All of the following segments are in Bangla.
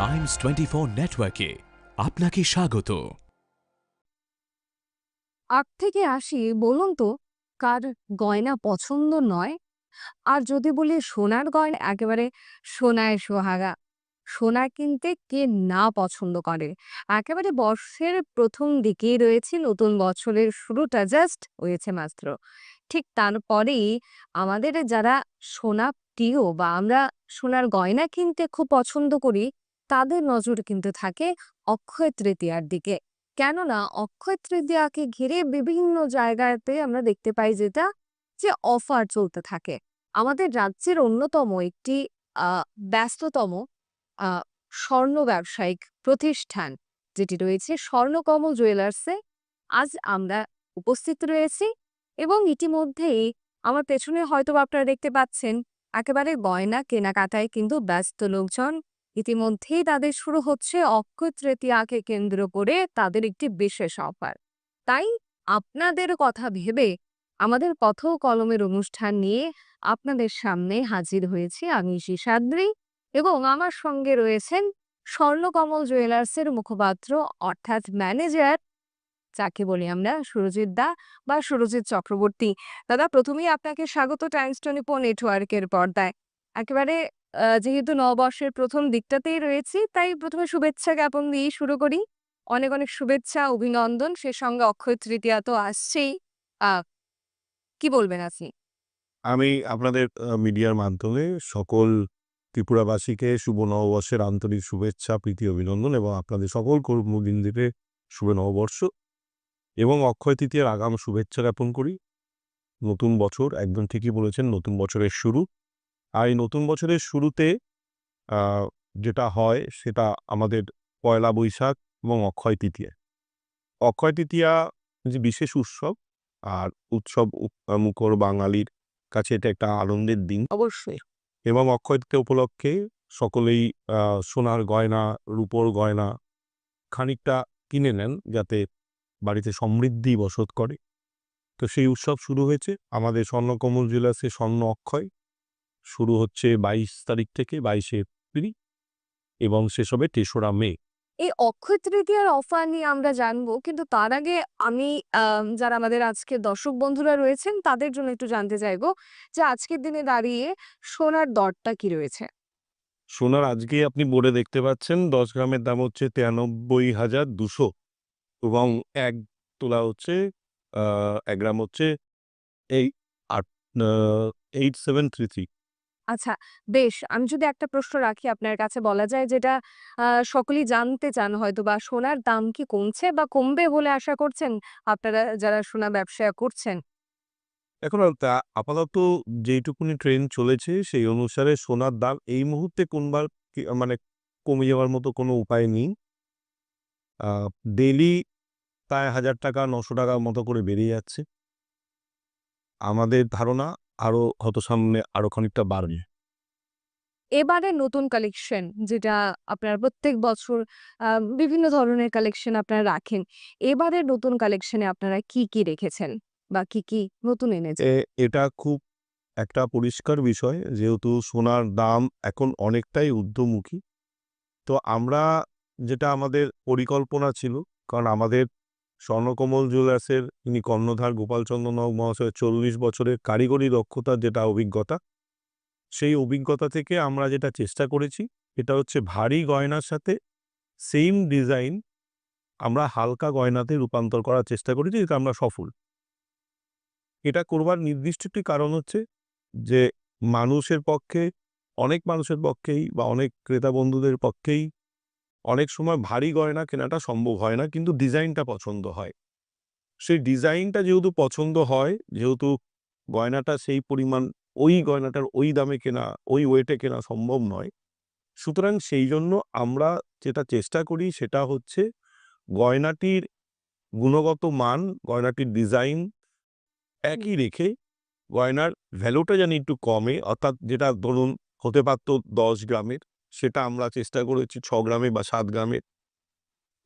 টাইমস টোয়েন্টি ফোর নেটওয়ার্কে আপনাকে স্বাগত। আগ থেকে আসি, বলুন তো, কার গয়না পছন্দ নয়? আর যদি বলি সোনার গয়না, একেবারে সোনায় সোহাগা। সোনা কিনতে কে না পছন্দ করে? একেবারে বর্ষের প্রথম দিকেই রয়েছে নতুন বছরের শুরুটা, জাস্ট হয়েছে মাত্র। ঠিক তারপরেই আমাদের যারা সোনা প্রিয় বা আমরা সোনার গয়না কিনতে খুব পছন্দ করি তাদের নজর কিন্তু থাকে অক্ষয় তৃতীয়ার দিকে। কেননা অক্ষয় তৃতীয়াকে ঘিরে বিভিন্ন জায়গাতে আমরা দেখতে পাই যেটা, যে অফার চলতে থাকে। আমাদের রাজ্যের অন্যতম একটি ব্যস্ততম স্বর্ণ ব্যবসায়িক প্রতিষ্ঠান যেটি রয়েছে স্বর্ণকমল জুয়েলার্সে আজ আমরা উপস্থিত রয়েছি এবং ইতিমধ্যেই আমার পেছনে হয়তো আপনারা দেখতে পাচ্ছেন, একেবারে গয়না কেনাকাটায় কিন্তু ব্যস্ত লোকজন ইতিমধ্যেই তাদের শুরু হচ্ছে অক্ষয় তৃতীয়াকে কেন্দ্র করে তাদের একটি বিশেষ অফার। তাই আপনাদের কথা ভেবে আমাদের পথ কলমের অনুষ্ঠান নিয়ে আপনাদের সামনে হাজির হয়েছি আমি শিশাদ্রি এবং আমার সঙ্গে রয়েছেন স্বর্ণকমল জুয়েলার্সের মুখপাত্র অর্থাৎ ম্যানেজার, যাকে বলি আমরা, সুরজিৎ দা বা সুরজিৎ চক্রবর্তী। দাদা, প্রথমেই আপনাকে স্বাগত টাইমস টোয়েন্টি ফোর নেটওয়ার্কের পর্দায়। একেবারে যেহেতু নববর্ষের প্রথম দিকটাতেই রয়েছি, তাই প্রথমে শুভেচ্ছা জ্ঞাপন দিয়েই শুরু করি। অনেক অনেক শুভেচ্ছা, অভিনন্দন, সে সঙ্গে অক্ষয় তৃতীয়া তো আসছেই। কি বলবেন আপনি? আমি আপনাদের মিডিয়ার মাধ্যমে সকল ত্রিপুরাবাসীকে শুভ নববর্ষের আন্তরিক শুভেচ্ছা, প্রীতি, অভিনন্দন এবং আপনাদের সকল কর্মবিন্দুকে শুভ নববর্ষ এবং অক্ষয় তৃতীয়ার আগাম শুভেচ্ছা জ্ঞাপন করি। নতুন বছর, একদম ঠিকই বলেছেন, নতুন বছরের শুরু। আর এই নতুন বছরের শুরুতে যেটা হয় সেটা আমাদের পয়লা বৈশাখ এবং অক্ষয় তৃতীয়া। অক্ষয় তৃতীয়া যে বিশেষ উৎসব আর উৎসব মুখর বাঙালির কাছে এটা একটা আনন্দের দিন। অবশ্যই। এবং অক্ষয় তৃতীয়া উপলক্ষে সকলেই সোনার গয়না রূপোর গয়না খানিকটা কিনে নেন যাতে বাড়িতে সমৃদ্ধি বসত করে। তো সেই উৎসব শুরু হয়েছে। আমাদের স্বর্ণকমল জেলা সে স্বর্ণ অক্ষয় শুরু হচ্ছে বাইশ তারিখ থেকে বাইশে এপ্রিল এবং শেষ হবে তেসরা মে। এই অক্ষয় তৃতীয়ার অফার নিয়ে আমরা জানব কিন্তু তার আগে আমি যারা আমাদের আজকে দর্শক বন্ধুরা রয়েছেন তাদের জন্য একটু জানতে চাইব যে আজকের দিনে দাঁড়িয়ে সোনার দরটা কি রয়েছে? সোনার আজকে আপনি বোর্ডে দেখতে পাচ্ছেন দশ গ্রামের দাম হচ্ছে তিরানব্বই হাজার দুশো এবং এক তোলা হচ্ছে এক গ্রাম হচ্ছে এই আট এইট সেভেন থ্রি থ্রি আচ্ছা বেশ। আমি যদি একটা প্রশ্ন রাখি আপনার কাছে, বলা যায় যেটা সকলেই জানতে চান হয়তো বা সোনার দাম কি কমছে বা কমবে বলে আশা করছেন আপনারা যারা সোনা ব্যবসা করছেন? এখন তা আপাতত যেইটুকুনি ট্রেন চলেছে, সেই অনুসারে সোনার দাম এই মুহূর্তে কোনবার কি- মানে কমে যাওয়ার মতো কোনো উপায় নেই। ডেলি প্রায় হাজার টাকা, নশো টাকার মতো করে বেড়ে যাচ্ছে। আমাদের ধারণা আরও হয়তো সামনে আরও খানিকটা বাড়বে। এবারে নতুন কালেকশন যেটা আপনার প্রত্যেক বছর বিভিন্ন ধরনের কালেকশন আপনারা রাখেন এবারে নতুন কালেকশনে আপনারা কি কি রেখেছেন? বা কি কি নতুন এনেছেন? এটা খুব একটা পরিষ্কার বিষয় যেহেতু সোনার দাম এখন অনেকটাই ঊর্ধ্বমুখী। তো আমরা যেটা আমাদের পরিকল্পনা ছিল কারণ আমাদের স্বর্ণকমল জুয়েলার্সের ইনি কর্ণধার গোপালচন্দ্র নগ মহাশয়ের চল্লিশ বছরের কারিগরি দক্ষতার যেটা অভিজ্ঞতা, সেই অভিজ্ঞতা থেকে আমরা যেটা চেষ্টা করেছি, এটা হচ্ছে ভারী গয়নার সাথে সেম ডিজাইন আমরা হালকা গয়নাতে রূপান্তর করার চেষ্টা করেছি এটা আমরা সফল। এটা করবার নির্দিষ্ট একটি কারণ হচ্ছে যে মানুষের পক্ষে, অনেক মানুষের পক্ষেই বা অনেক ক্রেতা বন্ধুদের পক্ষেই অনেক সময় ভারী গয়না কেনাটা সম্ভব হয় না, কিন্তু ডিজাইনটা পছন্দ হয়। সেই ডিজাইনটা যেহেতু পছন্দ হয়, যেহেতু গয়নাটা সেই পরিমাণ, ওই গয়নাটার ওই দামে কেনা, ওই ওয়েটে কেনা সম্ভব নয়, সুতরাং সেই জন্য আমরা যেটা চেষ্টা করি সেটা হচ্ছে গয়নাটির গুণগত মান, গয়নাটির ডিজাইন একই রেখে গয়নার ভ্যালুটা জানি একটু কমে, অর্থাৎ যেটা ধরুন হতে পারতো দশ গ্রামের সেটা আমরা চেষ্টা করেছি ছ গ্রামে বা সাত গ্রামের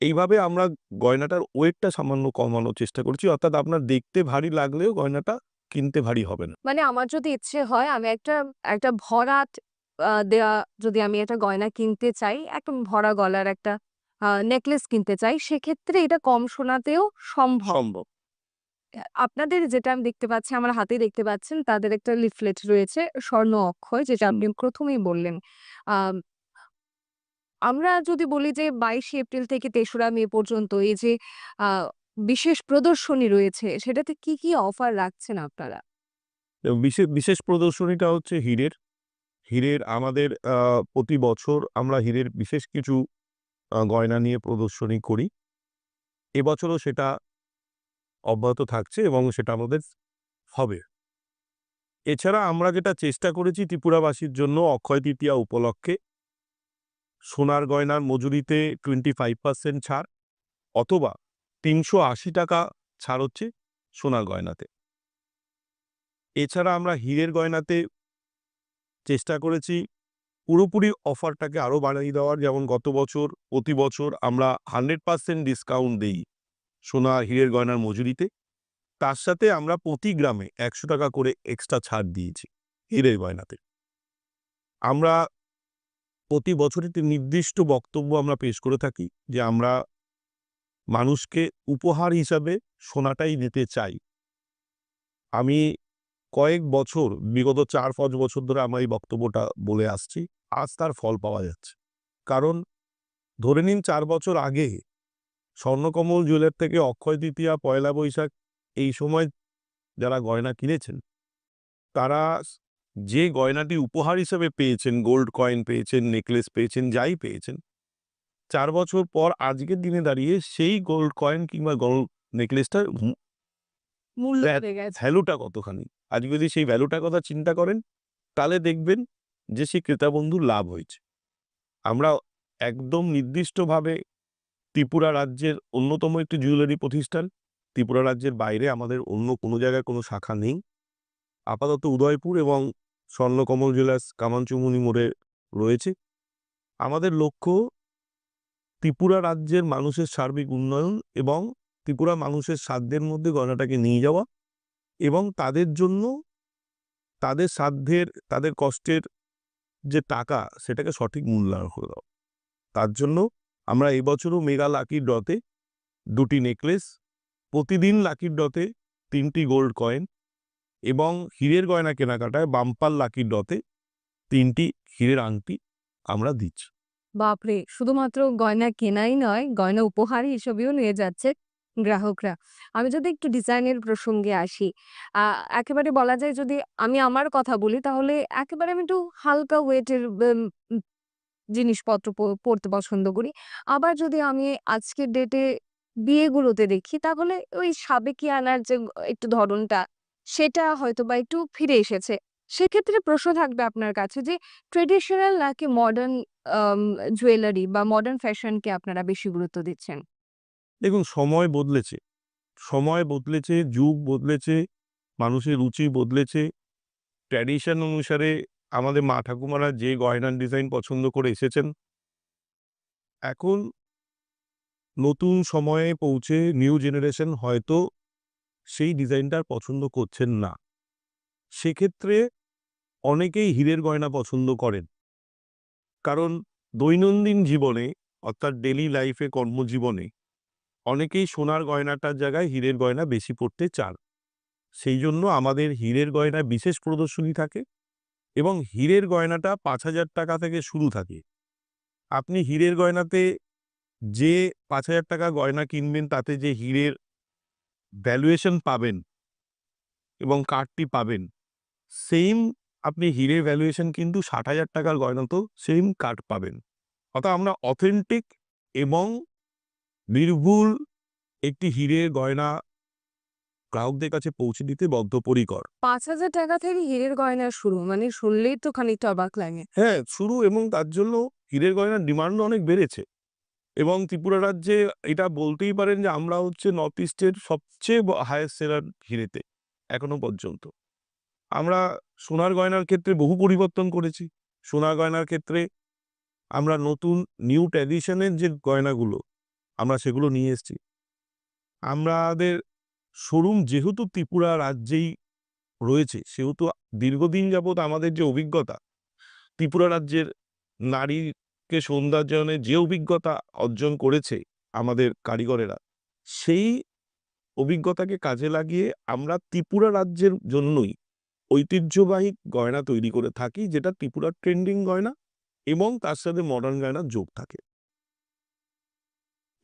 এইভাবে আমরা গয়নাটার ওয়েটটা সামান্য কমানোর চেষ্টা করছি অর্থাৎ আপনার দেখতে ভারী লাগলেও গয়নাটা কিনতে ভারী হবে না মানে আমার যদি ইচ্ছে হয় আমি একটা একটা ভরাট দেয়া যদি আমি একটা গয়না কিনতে চাই, একদম ভরা গলার একটা নেকলেস কিনতে চাই, সেক্ষেত্রে এটা কম সোনাতেও সম্ভব। সম্ভব। আপনাদের যেটা আমি দেখতে পাচ্ছি, আমার হাতেই দেখতে পাচ্ছেন, তাদের একটা লিফলেট রয়েছে, স্বর্ণ অক্ষয়, যেটা আপনি ১ম এই বললেন। আম আমরা যদি বলি যে ২২শে এপ্রিল থেকে তেসরা মে পর্যন্ত এই যে বিশেষ প্রদর্শনী রয়েছে, সেটাতে কি, কি অফার রাখছেন আপনারা? এ বিশে বিশেষ প্রদর্শনীটা হচ্ছে হীরের। হীরের আমাদের প্রতি বছর আমরা হীরের বিশেষ কিছু গয়না নিয়ে প্রদর্শনী করি। এবছরও সেটা অব্যাহত থাকছে এবং সেটা আমাদের হবে। এছাড়া আমরা যেটা চেষ্টা করেছি ত্রিপুরাবাসীর জন্য অক্ষয় তৃতীয়া উপলক্ষে সোনার গয়নার মজুরিতে 25% ছাড় অথবা ৳৩৮০ ছাড় হচ্ছে সোনার গয়নাতে। এছাড়া আমরা হীরের গয়নাতে চেষ্টা করেছি পুরোপুরি অফারটাকে আরও বাড়িয়ে দেওয়ার। যেমন গত বছর, প্রতি বছর আমরা 100% ডিসকাউন্ট দিই সোনা হীরের গয়নার মজুরিতে। তার সাথে আমরা প্রতি গ্রামে ৳১০০ করে এক্সট্রা ছাড় দিয়েছি হীরের গয়নাতে। আমরা প্রতি বছর একটি নির্দিষ্ট বক্তব্য আমরা পেশ করে থাকি যে আমরা মানুষকে উপহার হিসাবে সোনাটাই দিতে চাই। আমি কয়েক বছর বিগত ৪-৫ বছর ধরে আমরা এই বক্তব্যটা বলে আসছি। আজ তার ফল পাওয়া যাচ্ছে। কারণ ধরে নিন চার বছর আগে স্বর্ণকমল জুয়েলার থেকে অক্ষয় তৃতীয়া, পয়লা বৈশাখ এই সময় যারা গয়না কিনেছেন, তারা যে গয়নাটি উপহার হিসেবে পেয়েছেন, গোল্ড কয়েন পেয়েছেন, নেকলেস পেয়েছেন, যাই পেয়েছেন, চার বছর পর আজকের দিনে দাঁড়িয়ে সেই গোল্ড কয়েন কিংবা গোল্ড নেকলেসটার। ভ্যালুটা কতখানি? আজকে যদি সেই ভ্যালুটার কথা চিন্তা করেন, তাহলে দেখবেন যে সেই ক্রেতা বন্ধুর লাভ হয়েছে। আমরা একদম নির্দিষ্টভাবে ত্রিপুরা রাজ্যের অন্যতম একটি জুয়েলারি প্রতিষ্ঠান। ত্রিপুরা রাজ্যের বাইরে আমাদের অন্য কোনো জায়গায় কোনো শাখা নেই। আপাতত উদয়পুর এবং স্বর্ণকমল জুয়েলার্স কামানচুমুনি মোড়ে রয়েছে। আমাদের লক্ষ্য ত্রিপুরা রাজ্যের মানুষের সার্বিক উন্নয়ন এবং ত্রিপুরা মানুষের সাধ্যের মধ্যে গয়নাটাকে নিয়ে যাওয়া এবং তাদের জন্য তাদের সাধ্যের, তাদের কষ্টের যে টাকা, সেটাকে সঠিক মূল্যায়ন করে দেওয়া। তার জন্য আমরা এবছরও মেগা লাকি ড্রতে দুটি নেকলেস, প্রতিদিন লাকি ড্রতে ৩ টি গোল্ড কয়েন এবং হীরের গয়না কেনাকাটায় বাম্পার লাকি ড্রতে তিনটি হীরের আংটি আমরা দিচ্ছি। বাপরে! শুধুমাত্র গয়না কেনাই নয়, গয়না উপহার হিসেবেও নিয়ে যাচ্ছে গ্রাহকরা। আমি যদি একটু ডিজাইনের প্রসঙ্গে আসি, একেবারে বলা যায় যদি আমি আমার কথা বলি, তাহলে একেবারে আমি একটু হালকা ওয়েটের জিনিসপত্র পড়তে পছন্দ করি। আবার যদি আমি আজকের ডেটে বিয়েগুলোতে দেখি, তাহলে ওই সাবেকিয়ানার যে একটু ধরনটা, সেটা হয়তো বা একটু ফিরে এসেছে। সেক্ষেত্রে প্রশ্ন থাকবে আপনার কাছে যে ট্রেডিশনাল নাকি মডার্ন জুয়েলারি বা মডার্ন ফ্যাশনকে আপনারা বেশি গুরুত্ব দিচ্ছেন? দেখুন সময় বদলেছে। সময় বদলেছে, যুগ বদলেছে, মানুষের রুচি বদলেছে। ট্র্যাডিশন অনুসারে আমাদের মা ঠাকুমারা যে গয়নার ডিজাইন পছন্দ করে এসেছেন এখন নতুন সময়ে পৌঁছে নিউ জেনারেশন হয়তো সেই ডিজাইনটা পছন্দ করছেন না। সেক্ষেত্রে অনেকেই হীরের গয়না পছন্দ করেন। কারণ দৈনন্দিন জীবনে অর্থাৎ ডেইলি লাইফে কর্মজীবনে অনেকেই সোনার গয়নাটার জায়গায় হীরের গয়না বেশি পড়তে চান। সেই জন্য আমাদের হীরের গয়নায় বিশেষ প্রদর্শনী থাকে এবং হীরের গয়নাটা ৳৫,০০০ থেকে শুরু থাকে। আপনি হীরের গয়নাতে যে ৳৫,০০০ গয়না কিনবেন তাতে যে হীরের ভ্যালুয়েশন পাবেন এবং কার্ডটি পাবেন, সেইম আপনি হীরের ভ্যালুয়েশন কিন্তু ৳৬০,০০০ র গয়নাতেও সেইম কার্ড পাবেন। অর্থাৎ আমরা অথেন্টিক এবং নির্ভুল একটি হীরের গয়না গ্রাহকদের কাছে পৌঁছে দিতে বদ্ধপরিকর। ৳৫,০০০ থেকে হীরের গয়না শুরু। মানে শুনলেই তো খানিকটা অবাক লাগে। হ্যাঁ, শুরু এবং তার জন্য হীরের গয়নার ডিমান্ডও অনেক বেড়েছে। এবং ত্রিপুরা রাজ্যে এটা বলতেই পারেন যে আমরা হচ্ছে নর্থ ইস্টের সবচেয়ে ব হাইয়েস্ট সেলার হীরেতে, এখনও পর্যন্ত। আমরা সোনার গয়নার ক্ষেত্রে বহু পরিবর্তন করেছি। সোনার গয়নার ক্ষেত্রে আমরা নতুন নিউ ট্র্যাডিশন এর যে গয়নাগুলো, আমরা সেগুলো নিয়ে এসেছি। আমাদের শোরুম যেহেতু ত্রিপুরা রাজ্যেই রয়েছে, সেহেতু দীর্ঘদিন যাবৎ আমাদের যে অভিজ্ঞতা, ত্রিপুরা রাজ্যের নারীকে সৌন্দর্যায়নে যে অভিজ্ঞতা অর্জন করেছে আমাদের কারিগরেরা, সেই অভিজ্ঞতাকে কাজে লাগিয়ে আমরা ত্রিপুরা রাজ্যের জন্যই ঐতিহ্যবাহী গয়না তৈরি করে থাকি, যেটা ত্রিপুরার ট্রেন্ডিং গয়না এবং তার সাথে মডার্ন গয়নার যোগ থাকে।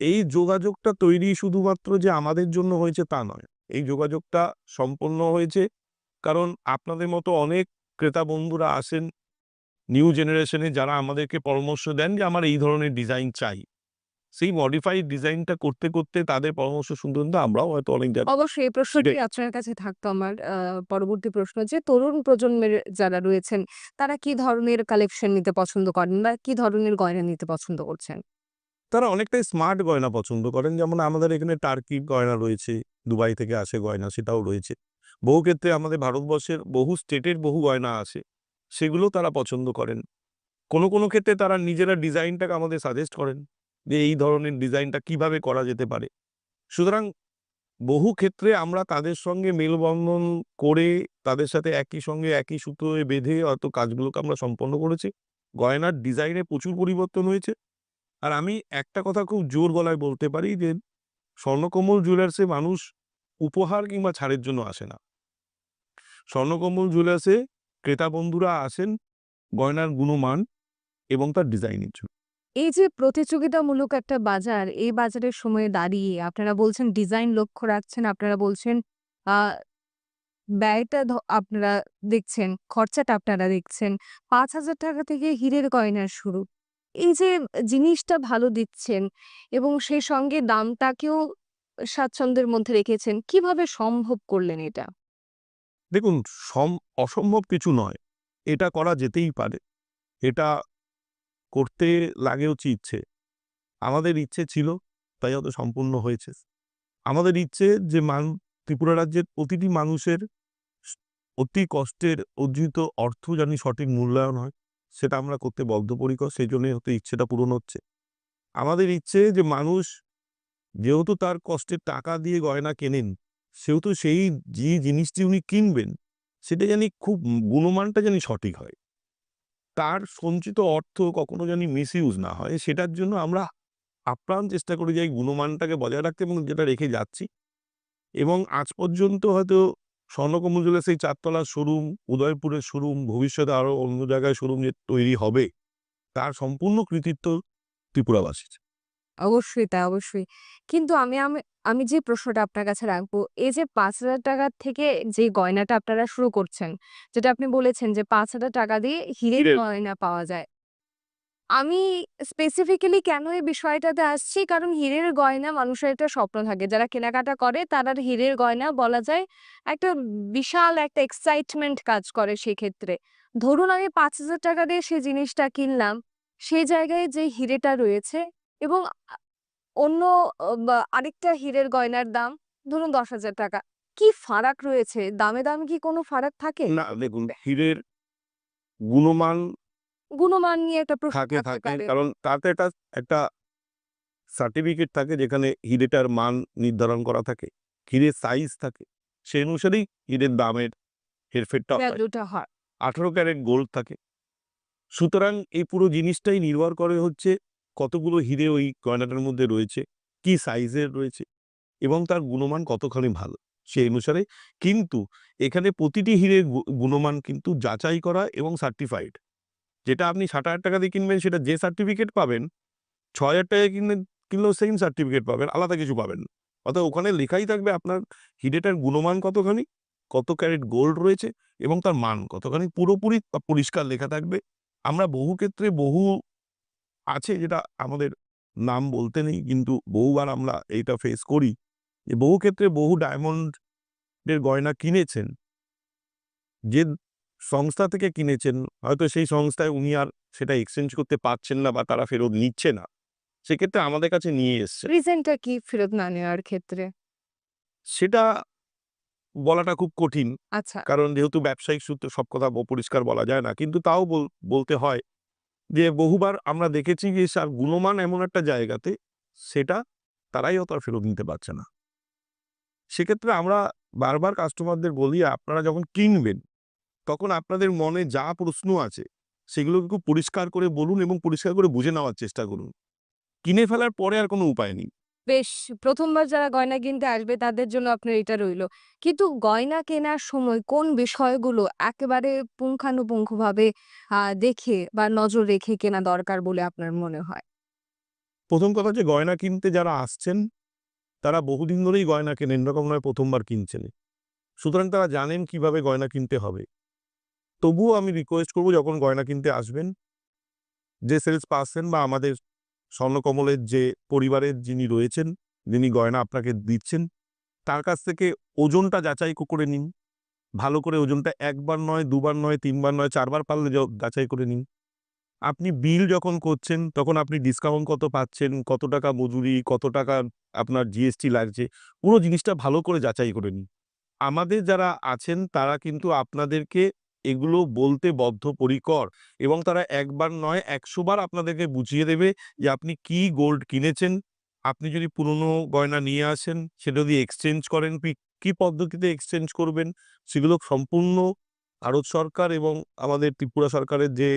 এই যোগাযোগটা তৈরি শুধুমাত্র যে আমাদের জন্য হয়েছে তা নয়, এই যোগাযোগটা সম্পন্ন হয়েছে কারণ আপনাদের মতো অনেক ক্রেতা বন্ধুরা আসেন নিউ জেনারেশনে যারা আমাদেরকে পরামর্শ দেন যে আমার এই ধরনের ডিজাইন চাই। সেই মডিফাইড ডিজাইনটা করতে করতে তাদের পরামর্শ শুনতে শুনতে আমরাও হয়তো অনেক অবশ্যই এই প্রশ্নটি আপনার কাছে থাকতো আমার পরবর্তী প্রশ্ন যে তরুণ প্রজন্মের যারা রয়েছেন তারা কি ধরনের কালেকশন নিতে পছন্দ করেন বা কি ধরনের গয়না নিতে পছন্দ করছেন? তারা অনেকটাই স্মার্ট গয়না পছন্দ করেন। যেমন আমাদের এখানে টার্কি গয়না রয়েছে দুবাই থেকে আসে গয়না সেটাও রয়েছে। বহু ক্ষেত্রে আমাদের ভারতবর্ষের বহু স্টেটের বহু গয়না আছে। সেগুলো তারা পছন্দ করেন। কোনো কোনো ক্ষেত্রে তারা নিজেরা ডিজাইনটাকে আমাদের সাজেস্ট করেন যে এই ধরনের ডিজাইনটা কীভাবে করা যেতে পারে। সুতরাং বহু ক্ষেত্রে আমরা তাদের সঙ্গে মেলবন্ধন করে তাদের সাথে একই সঙ্গে একই সুতোয় বেঁধে হয়তো কাজগুলোকে আমরা সম্পন্ন করেছি। গয়নার ডিজাইনে প্রচুর পরিবর্তন হয়েছে। আর আমি একটা কথা খুব জোর গলায় বলতে পারি যে স্বর্ণকমল জুয়েলার্সে মানুষ উপহার কিংবা ছাড়ের জন্য আসে না। স্বর্ণকমল জুয়েলার্সে ক্রেতা বন্ধুরা আসেন গয়নার গুণমান এবং তার ডিজাইনের জন্য। এই যে প্রতিযোগিতামূলক একটা বাজার, এই বাজারের সময়ে দাঁড়িয়ে আপনারা বলছেন ডিজাইন লক্ষ্য রাখছেন, আপনারা বলছেন ব্যয়টা আপনারা দেখছেন, খরচাটা আপনারা দেখছেন, পাঁচ হাজার টাকা থেকে হীরের গয়নার শুরু। এই যে জিনিসটা ভালো দিচ্ছেন এবং সেই সঙ্গে দামটাকেও স্বাচ্ছন্দ্যের মধ্যে রেখেছেন, কীভাবে সম্ভব করলেন এটা? দেখুন, সম, অসম্ভব কিছু নয়। এটা করা যেতেই পারে। এটা করতে লাগে হচ্ছে ইচ্ছে। আমাদের ইচ্ছে ছিল, তাই হয়তো সম্পূর্ণ হয়েছে। আমাদের ইচ্ছে যে মান, ত্রিপুরা রাজ্যের প্রতিটি মানুষের অতি কষ্টের অর্জিত অর্থ জানি সঠিক মূল্যায়ন হয়, সেটা আমরা করতে বদ্ধপরিকর, সেই জন্য হয়তো ইচ্ছেটা পূরণ হচ্ছে। আমাদের ইচ্ছে যে মানুষ যেহেতু তার কষ্টের টাকা দিয়ে গয়না কেনেন সেহেতু সেই যে জিনিসটি উনি কিনবেন, সেটা জানি খুব গুণমানটা জানি সঠিক হয়। তার সঞ্চিত অর্থ কখনো জানি মিসইউজ না হয়, সেটার জন্য আমরা আপ্রাণ চেষ্টা করি যে এই গুণমানটাকে বজায় রাখতে এবং যেটা রেখে যাচ্ছি। এবং আজ পর্যন্ত হয়তো স্বর্ণকমল জুয়েলার্স সেই চারতলার শোরুম, উদয়পুরের শোরুম, ভবিষ্যতে আরও অন্য জায়গায় শোরুম যে তৈরি হবে, তার সম্পূর্ণ কৃতিত্ব ত্রিপুরাবাসীর। অবশ্যই তাই অবশ্যই। কিন্তু আমি আমি আমি যে প্রশ্নটা আপনার কাছে রাখব এই যে পাঁচ হাজার টাকা থেকে যে গয়নাটা আপনারা শুরু করছেন যেটা আপনি বলেছেন যে পাঁচ হাজার টাকা দিয়ে হীরের হীরের। গয়না পাওয়া যায়। আমি স্পেসিফিক্যালি কেন এই বিষয়টাতে আসছি? কারণ হীরের গয়না মানুষের একটা স্বপ্ন থাকে। যারা কেনাকাটা করে তারা হীরের গয়না বলা যায় একটা বিশাল একটা এক্সাইটমেন্ট কাজ করে সেক্ষেত্রে। ধরুন আমি পাঁচ হাজার টাকা দিয়ে সেই জিনিসটা কিনলাম সেই জায়গায় যে হিরেটা রয়েছে এবং অন্য আরেকটা হীরের গয়নার দাম ধরুন ১০,০০০ টাকা। কি ফারাক রয়েছে? দামে, দামে কি কোনো ফারাক থাকে? না দেখুন হীরের গুণমান গুণমান নিয়ে একটা প্রশ্ন থাকে থাকে। কারণ তাতে একটা একটা সার্টিফিকেট থাকে যেখানে হিরেটার মান নির্ধারণ করা থাকে হিরের সাইজ থাকে সেই অনুসারেই হিরের দামের হেরফেরটা হয়। আঠারো ক্যারেট গোল্ড থাকে সুতরাং এই পুরো জিনিসটাই নির্ভর করে হচ্ছে কতগুলো হিরে ওই গয়নাটার মধ্যে রয়েছে? কি সাইজের রয়েছে? এবং তার গুণমান কতখানি ভালো? সেই অনুসারে কিন্তু এখানে প্রতিটি হিরের গুণমান কিন্তু যাচাই করা এবং সার্টিফাইড যেটা আপনি ষাট হাজার টাকা দিয়ে কিনবেন, সেটা যে সার্টিফিকেট পাবেন ছ হাজার টাকা কিনলে কিনলেও সেম সার্টিফিকেট পাবেন, আলাদা কিছু পাবেন অর্থাৎ ওখানে লেখাই থাকবে আপনার হিরেটার গুণমান কতখানি, কত ক্যারেট গোল্ড রয়েছে এবং তার মান কতখানি, পুরোপুরি পরিষ্কার লেখা থাকবে। আমরা বহু ক্ষেত্রে বহু আছে যেটা আমাদের নাম বলতে নেই কিন্তু বহুবার আমরা এইটা ফেস করি যে বহু ক্ষেত্রে বহু ডায়মন্ডের গয়না কিনেছেন যে সংস্থা থেকে কিনেছেন হয়তো সেই সংস্থায় উনি আর সেটা এক্সচেঞ্জ করতে পারছেন না বা তারা ফেরত নিচ্ছে না সেক্ষেত্রে আমাদের কাছে নিয়ে এসছে রিজনটা কি ফেরত না নেওয়ার ক্ষেত্রে? সেটা বলাটা খুব কঠিন আচ্ছা। কারণ যেহেতু ব্যবসায়িক সূত্রে সব কথা ব- পরিষ্কার বলা যায় না কিন্তু তাও বল- বলতে হয় যে বহুবার আমরা দেখেছি যে স্যার গুণমান এমন একটা জায়গাতে সেটা তারাই অত ফেরত নিতে পারছে না। সেক্ষেত্রে আমরা বারবার কাস্টমারদের বলি, আপনারা যখন কিনবেন, তখন আপনাদের মনে যা প্রশ্ন আছে সেগুলোকে খুব পরিষ্কার করে বলুন এবং পরিষ্কার করে বুঝে নেওয়ার চেষ্টা করুন। কিনে ফেলার পরে আর কোনো উপায় নেই। বেশ, প্রথমবার যারা গয়না কিনতে আসবে তাদের জন্য আপনার এটা রইল। কিন্তু গয়না কেনার সময় কোন বিষয়গুলো একেবারে পুঙ্খানুপুঙ্খভাবে দেখে বা নজর রেখে কেনা দরকার বলে আপনার মনে হয়? প্রথম কথা হচ্ছে গয়না কিনতে যারা আসছেন, তারা বহুদিন ধরেই গয়না কেনেন, এরকম নয় প্রথমবার কিনছেন সুতরাং তারা জানেন কীভাবে গয়না কিনতে হবে। তবুও আমি রিকোয়েস্ট করব যখন গয়না কিনতে আসবেন, যে সেলস পার্সন বা আমাদের স্বর্ণকমলের যে পরিবারের যিনি রয়েছেন, যিনি গয়না আপনাকে দিচ্ছেন, তার কাছ থেকে ওজনটা যাচাই করে নিন। ভালো করে ওজনটা একবার নয়, দুবার নয়, তিনবার নয়, চারবার পারলে যাচাই করে নিন। আপনি বিল যখন করছেন, তখন আপনি ডিসকাউন্ট কত পাচ্ছেন, কত টাকা মজুরি, কত টাকা আপনার জিএসটি লাগছে, পুরো জিনিসটা ভালো করে যাচাই করে নিন। আমাদের যারা আছেন, তারা কিন্তু আপনাদেরকে এগুলো বলতে বদ্ধপরিকর এবং তারা একবার নয়, একশো বার আপনাদেরকে বুঝিয়ে দেবে যে আপনি কি গোল্ড কিনেছেন। আপনি যদি পুরনো গয়না নিয়ে আসেন, সেটা যদি এক্সচেঞ্জ করেন কি- কি পদ্ধতিতে এক্সচেঞ্জ করবেন, সেগুলো সম্পূর্ণ ভারত সরকার এবং আমাদের ত্রিপুরা সরকারের যে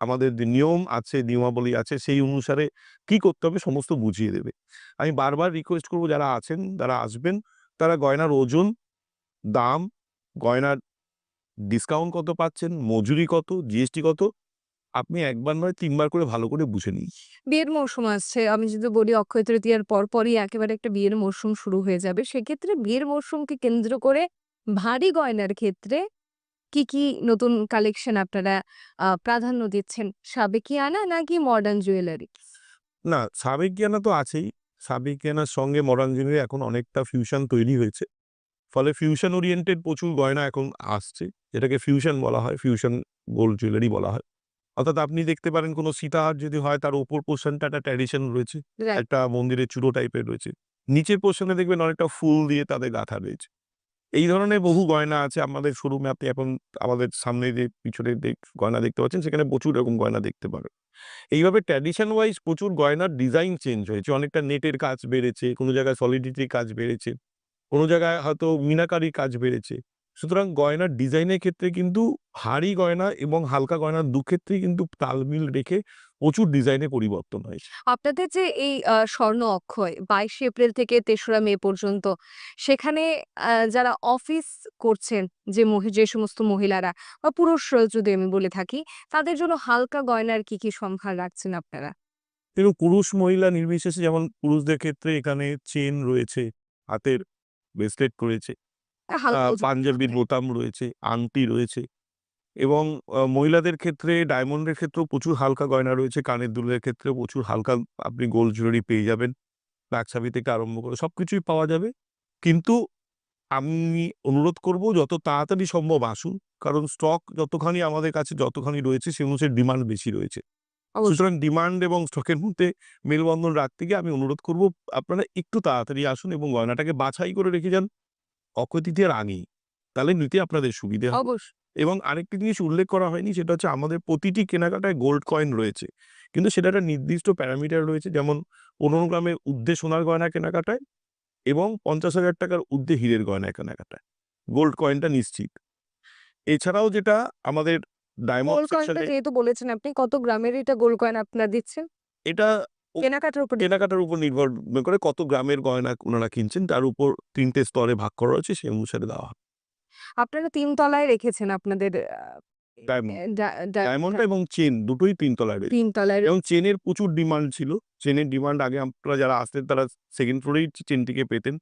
আমাদের যে নিয়ম আছে, নিয়মাবলী আছে, সেই অনুসারে কি করতে হবে সমস্ত বুঝিয়ে দেবে। আমি বারবার রিকোয়েস্ট করব যারা আছেন, যারা আসবেন, তারা গয়নার ওজন, দাম, গয়নার ডিসকাউন্ট কত পাচ্ছেন মজুরি কত জিএসটি কত আপনি একবার নয় তিনবার করে ভালো করে বুঝে নিন। বিয়ের মরশুম আসছে আমি যদি বলি অক্ষয় তৃতীয়ার পরপরই একেবারে একটা বিয়ের মরশুম শুরু হয়ে যাবে সেক্ষেত্রে বিয়ের মরশুমকে কেন্দ্র করে ভারী গয়নার ক্ষেত্রে কি কি নতুন কালেকশন আপনারা প্রাধান্য দিচ্ছেন? সাবেকিয়ানা নাকি মডার্ন জুয়েলারি না সাবেকিয়ানা তো আছেই। সাবেকিয়ানার সঙ্গে মডার্ন জুয়েলারি এখন অনেকটা ফিউশন তৈরি হয়েছে। ফলে ফিউশন ওরিয়েন্টেড প্রচুর গয়না এখন আসছে। যেটাকে ফিউশন বলা হয় ফিউশন গোল্ড জুয়েলারি বলা হয়। অর্থাৎ আপনি দেখতে পারেন কোনো সীতাহার যদি হয় তার ওপর পোর্শনটা একটা ট্র্যাডিশন রয়েছে একটা মন্দিরের চূড়ো টাইপের রয়েছে। নিচের পোর্শনে দেখবেন অনেকটা ফুল দিয়ে তাদের গাঁথা রয়েছে। এই ধরনের বহু গয়না আছে আমাদের শোরুমে আপনি এখন আমাদের সামনে যে পিছনে গয়না দেখতে পাচ্ছেন সেখানে প্রচুর এরকম গয়না দেখতে পারেন এইভাবে ট্র্যাডিশন ওয়াইজ প্রচুর গয়নার ডিজাইন চেঞ্জ হয়েছে। অনেকটা নেটের কাজ বেড়েছে কোনো জায়গায় সলিডিটির কাজ বেড়েছে কোনো জায়গায় হয়তো মিনাকারির কাজ বেড়েছে। সুতরাং গয়নার ডিজাইনের ক্ষেত্রে কিন্তু ভারী গয়না এবং হালকা গয়নার দু ক্ষেত্রেই কিন্তু তালমিল রেখে প্রচুর ডিজাইনে পরিবর্তন হয়েছে। আপনাদের যে এই স্বর্ণ অক্ষয় বাইশে এপ্রিল থেকে তেসরা মে পর্যন্ত সেখানে যারা অফিস করছেন যে যে সমস্ত মহিলারা বা পুরুষ যদি আমি বলে থাকি তাদের জন্য হালকা গয়নার কি কি সম্ভার রাখছেন আপনারা? এবং পুরুষ মহিলা নির্বিশেষে যেমন পুরুষদের ক্ষেত্রে এখানে চেন রয়েছে হাতের ব্রেসলেট রয়েছে পাঞ্জাবির বোতাম রয়েছে আংটি রয়েছে এবং মহিলাদের ক্ষেত্রে ডায়মন্ডের ক্ষেত্রেও প্রচুর হালকা গয়না রয়েছে কানের দুলের ক্ষেত্রে প্রচুর হালকা আপনি গোল্ড জুয়েলারি পেয়ে যাবেন নাকছাবি থেকে আরম্ভ করে সব কিছুই পাওয়া যাবে। কিন্তু আমি অনুরোধ করব যত তাড়াতাড়ি সম্ভব আসুন কারণ স্টক যতখানি আমাদের কাছে যতখানি রয়েছে সে অনুসারে ডিমান্ড বেশি রয়েছে। সুতরাং ডিমান্ড এবং স্টকের মধ্যে মেলবন্ধন রাখতে গিয়ে আমি অনুরোধ করব আপনারা একটু তাড়াতাড়ি আসুন এবং গয়নাটাকে বাছাই করে রেখে যান। অক্ষয় তৃতীয়ার আগেই। তাহলে নিতে আপনাদের সুবিধে হবে। অবশ্যই। এবং আরেকটি জিনিস উল্লেখ করা হয়নি সেটা হচ্ছে আমাদের প্রতিটি কেনাকাটায় গোল্ড কয়েন রয়েছে। কিন্তু সেটা একটা নির্দিষ্ট প্যারামিটার রয়েছে যেমন পনেরো গ্রামের ঊর্ধ্বে সোনার গয়না কেনাকাটায় এবং পঞ্চাশ হাজার টাকার ঊর্ধ্বে হীরের গয়না কেনাকাটায়। গোল্ড কয়েনটা নিশ্চিত। এছাড়াও যেটা আমাদের ডায়মন্ড যেহেতু বলেছেন আপনি কত গ্রামের এটা গোল্ড কয়েন আপনারা দিচ্ছেন? এটা কেনাকাটার উপর কেনাকাটার উপর নির্ভর। করে কত গ্রামের গয়না ওনারা কিনছেন তার উপর তিনটে স্তরে ভাগ করা হচ্ছে সেই অনুসারে দেওয়া আপনারা তিন তলায় রেখেছেন আপনাদের ডায়মন্ড। এবং চেন দুটোই তিন তলায় তিন তলায় এবং চেনের প্রচুর ডিমান্ড ছিল। চেনের ডিমান্ড আগে আপনারা যারা আসতেন তারা সেকেন্ড ফ্লোরেই চেনটিকে পেতেন।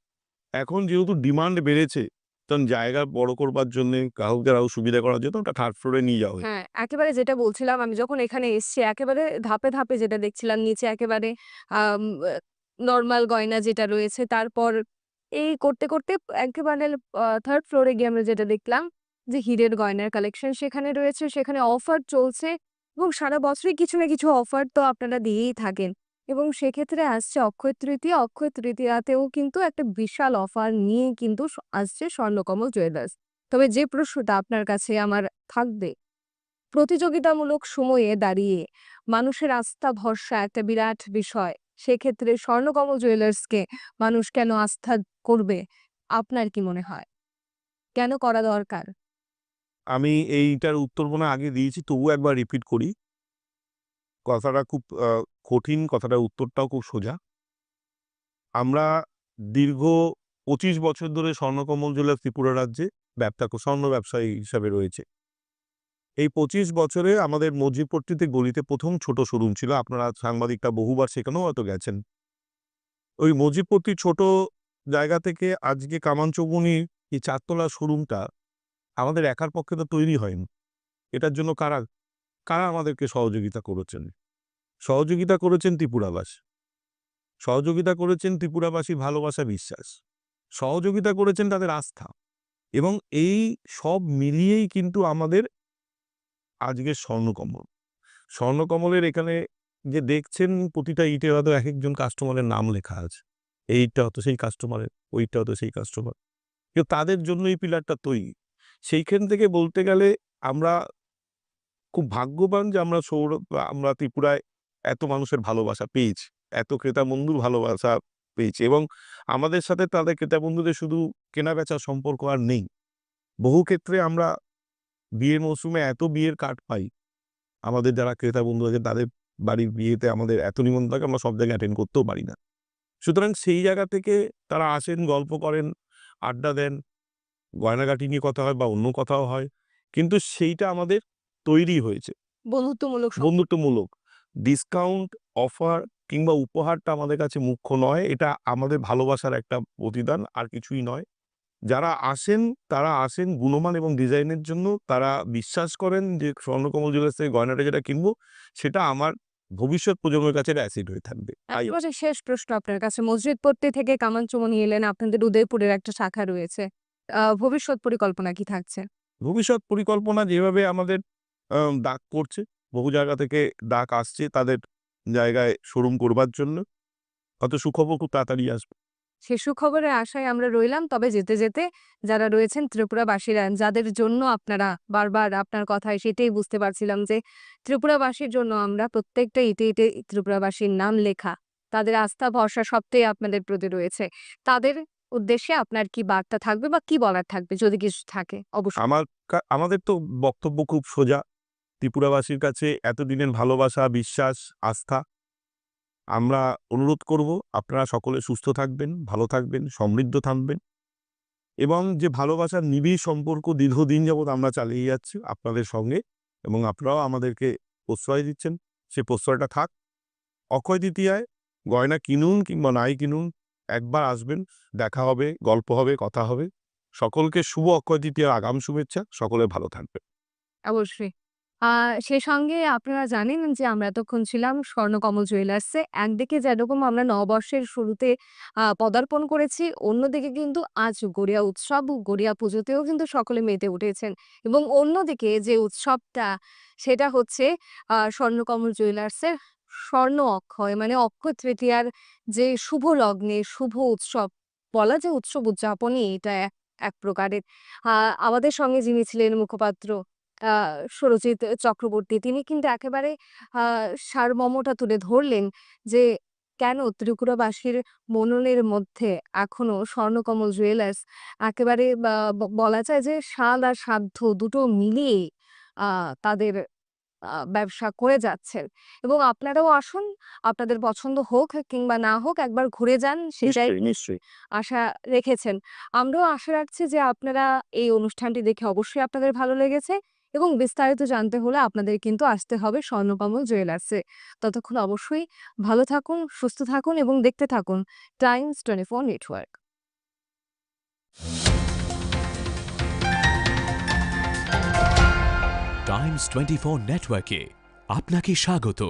এখন যেহেতু ডিমান্ড বেড়েছে তখন জায়গা বড় করবার জন্য গ্রাহকদের আরও সুবিধা করার জন্য ওটা থার্ড ফ্লোরে নিয়ে যাওয়া হ্যাঁ একেবারে যেটা বলছিলাম, আমি যখন এখানে এসেছি, একেবারে ধাপে ধাপে যেটা দেখছিলাম, নিচে একেবারে নর্মাল গয়না যেটা রয়েছে, তারপর এই করতে করতে একেবারে থার্ড ফ্লোরে গিয়ে আমরা যেটা দেখলাম যে হীরের গয়নার কালেকশন সেখানে রয়েছে, সেখানে অফার চলছে এবং সারা বছরই কিছু না কিছু অফার তো আপনারা দিয়েই থাকেন। এবং সেক্ষেত্রে আসছে অক্ষয় তৃতীয়া। অক্ষয় তৃতীয়াতেও কিন্তু একটা বিশাল অফার নিয়ে কিন্তু আসছে স্বর্ণকমল জুয়েলার্স তবে যে প্রশ্নটা আপনার কাছে আমার থাকবে, প্রতিযোগিতামূলক সময়ে দাঁড়িয়ে মানুষের আস্থা, ভরসা একটা বিরাট বিষয়। সেক্ষেত্রে স্বর্ণকমল জুয়েলার্সকে মানুষ কেন আস্থা করবে, আপনার কি মনে হয়? কেন করা দরকার? আমি এইটার উত্তর মনে আগে দিয়েছি, তবুও একবার রিপিট করি। কথাটা খুব কঠিন কথাটার উত্তরটাও খুব সোজা। আমরা দীর্ঘ পঁচিশ বছর ধরে স্বর্ণকমল জেলা ত্রিপুরা রাজ্যে ব্যবসা স্বর্ণ ব্যবসায়ী হিসাবে রয়েছে। এই পঁচিশ বছরে আমাদের মজিপট্টিতে গলিতে প্রথম ছোট শোরুম ছিল। আপনারা সাংবাদিকটা বহুবার সেখানেও হয়তো গেছেন। ওই মজিপট্টির ছোট জায়গা থেকে আজকে কামানচৌবনির এই চারতলা শোরুমটা আমাদের একার পক্ষে তো তৈরি হয়নি। এটার জন্য কারা কারা আমাদেরকে সহযোগিতা করেছেন? সহযোগিতা করেছেন ত্রিপুরাবাসী। সহযোগিতা করেছেন ত্রিপুরাবাসী ভালোবাসা বিশ্বাস। সহযোগিতা করেছেন তাদের আস্থা। এবং এই সব মিলিয়েই কিন্তু আমাদের আজকের স্বর্ণকমল স্বর্ণকমলের এখানে যে দেখছেন প্রতিটা ইটে হয়তো এক একজন কাস্টমারের নাম লেখা আছে। এইটা হয়তো সেই কাস্টমারের ওইটা হয়তো সেই কাস্টমার কিন্তু তাদের জন্য এই পিলারটা তৈরি। সেইখান থেকে বলতে গেলে আমরা খুব ভাগ্যবান যে আমরা সৌর আমরা ত্রিপুরায় এত মানুষের ভালোবাসা পেয়েছি এত ক্রেতা বন্ধুর ভালোবাসা পেয়েছি এবং আমাদের সাথে তাদের ক্রেতা বন্ধুদের শুধু কেনা বেচার সম্পর্ক আর নেই। বহু ক্ষেত্রে আমরা বিয়ের মৌসুমে এত বিয়ের কার্ড পাই আমাদের যারা ক্রেতা বন্ধু আছে তাদের বাড়ির বিয়েতে আমাদের এত নিমন্ত্রণ থাকে আমরা সব জায়গায় অ্যাটেন্ড করতেও পারি না। সুতরাং সেই জায়গা থেকে তারা আসেন গল্প করেন আড্ডা দেন গয়নাগাটি নিয়ে কথা হয় বা অন্য কথাও হয় কিন্তু সেইটা আমাদের তৈরি হয়েছে। বন্ধুত্বমূলক বন্ধুত্বমূলক। ডিসকাউন্ট অফার কিংবা উপহারটা আমাদের কাছে মুখ্য নয় এটা আমাদের ভালোবাসার একটা প্রতিদান আর কিছুই নয়। যারা আসেন তারা আসেন গুণমান এবং ডিজাইনের জন্য তারা বিশ্বাস করেন যে স্বর্ণকমল জুয়েলার্স থেকে গয়নাটা যেটা কিনবো সেটা আমার ভবিষ্যৎ প্রজন্মের কাছে অ্যাসিড হয়ে থাকবে। একেবারে শেষ প্রশ্ন আপনার কাছে। মসজিদপট্টি থেকে কামানচুমনি এলেন আপনাদের উদয়পুরের একটা শাখা রয়েছে। ভবিষ্যৎ পরিকল্পনা কি থাকছে? ভবিষ্যৎ পরিকল্পনা যেভাবে আমাদের আম, ডাক করছে বহু জায়গা থেকে ডাক আসছে তাদের জায়গায় শোরুম করবার জন্য। হয়তো সুখবর খুব তাড়াতাড়ি আসবে। সে সুখবরের আশায় আমরা রইলাম তবে যেতে যেতে যারা রয়েছেন ত্রিপুরাবাসীরা যাদের জন্য আপনারা বারবার আপনার কথায় সেটাই বুঝতে পারছিলাম যে ত্রিপুরাবাসীর জন্য আমরা প্রত্যেকটা ইটে ইটে ত্রিপুরাবাসীর নাম লেখা তাদের আস্থা ভরসা সবটাই আপনাদের প্রতি রয়েছে। তাদের উদ্দেশ্যে আপনার কি বার্তা থাকবে বা কি বলার থাকবে যদি কিছু থাকে? অবশ্যই। আমার আমাদের তো বক্তব্য খুব সোজা। ত্রিপুরাবাসীর কাছে এতদিনের ভালোবাসা, বিশ্বাস, আস্থা। আমরা অনুরোধ করব, আপনারা সকলে সুস্থ থাকবেন, ভালো থাকবেন, সমৃদ্ধ থাকবেন এবং যে ভালোবাসার নিবিড় সম্পর্ক দীর্ঘদিন যাবৎ আমরা চালিয়ে যাচ্ছি আপনাদের সঙ্গে এবং আপনারাও আমাদেরকে প্রশ্রয় দিচ্ছেন, সে প্রশ্রয়টা থাক। অক্ষয় তৃতীয়ায় গয়না কিনুন কিংবা নাই কিনুন, একবার আসবেন, দেখা হবে, গল্প হবে, কথা হবে। সকলকে শুভ অক্ষয় তৃতীয়ার আগাম শুভেচ্ছা, সকলে ভালো থাকবেন। অবশ্যই। সে সঙ্গে আপনারা জানেন যে আমরা এতক্ষণ ছিলাম স্বর্ণকমল জুয়েলার্সে। একদিকে যেরকম আমরা নববর্ষের শুরুতে পদার্পণ করেছি, অন্যদিকে কিন্তু আজ গড়িয়া উৎসব, গড়িয়া পুজোতেও কিন্তু সকলে মেতে উঠেছেন। এবং অন্যদিকে যে উৎসবটা, সেটা হচ্ছে আহ স্বর্ণকমল জুয়েলার্সের স্বর্ণ অক্ষয় মানে অক্ষয় তৃতীয়ার যে শুভ লগ্নে শুভ উৎসব, বলা যে উৎসব উদযাপনই এটা এক- প্রকারের। আহ আমাদের সঙ্গে যিনি ছিলেন মুখপাত্র সুরজিৎ চক্রবর্তী তিনি কিন্তু একেবারে আহ সারমর্মটা তুলে ধরলেন যে কেন ত্রিপুরাবাসীর মননের মধ্যে এখনও স্বর্ণকমল জুয়েলার্স একেবারে বলা যায় যে স্বাদ আর সাধ্য দুটো মিলিয়ে তাদের ব্যবসা করে যাচ্ছেন। এবং আপনারাও আসুন আপনাদের পছন্দ হোক কিংবা না হোক একবার ঘুরে যান সেটাই নিশ্চয়ই। আশা রেখেছেন। আমরাও আশা রাখছি যে আপনারা এই অনুষ্ঠানটি দেখে অবশ্যই আপনাদের ভালো লেগেছে। এবং বিস্তারিত জানতে হলে আপনাদের কিন্তু আসতে হবে স্বর্ণকমল জুয়েলার্সে ততক্ষণ অবশ্যই ভালো থাকুন, সুস্থ থাকুন এবং দেখতে থাকুন Times twenty four network Times twenty four নেটওয়ার্কে আপনাকে স্বাগত।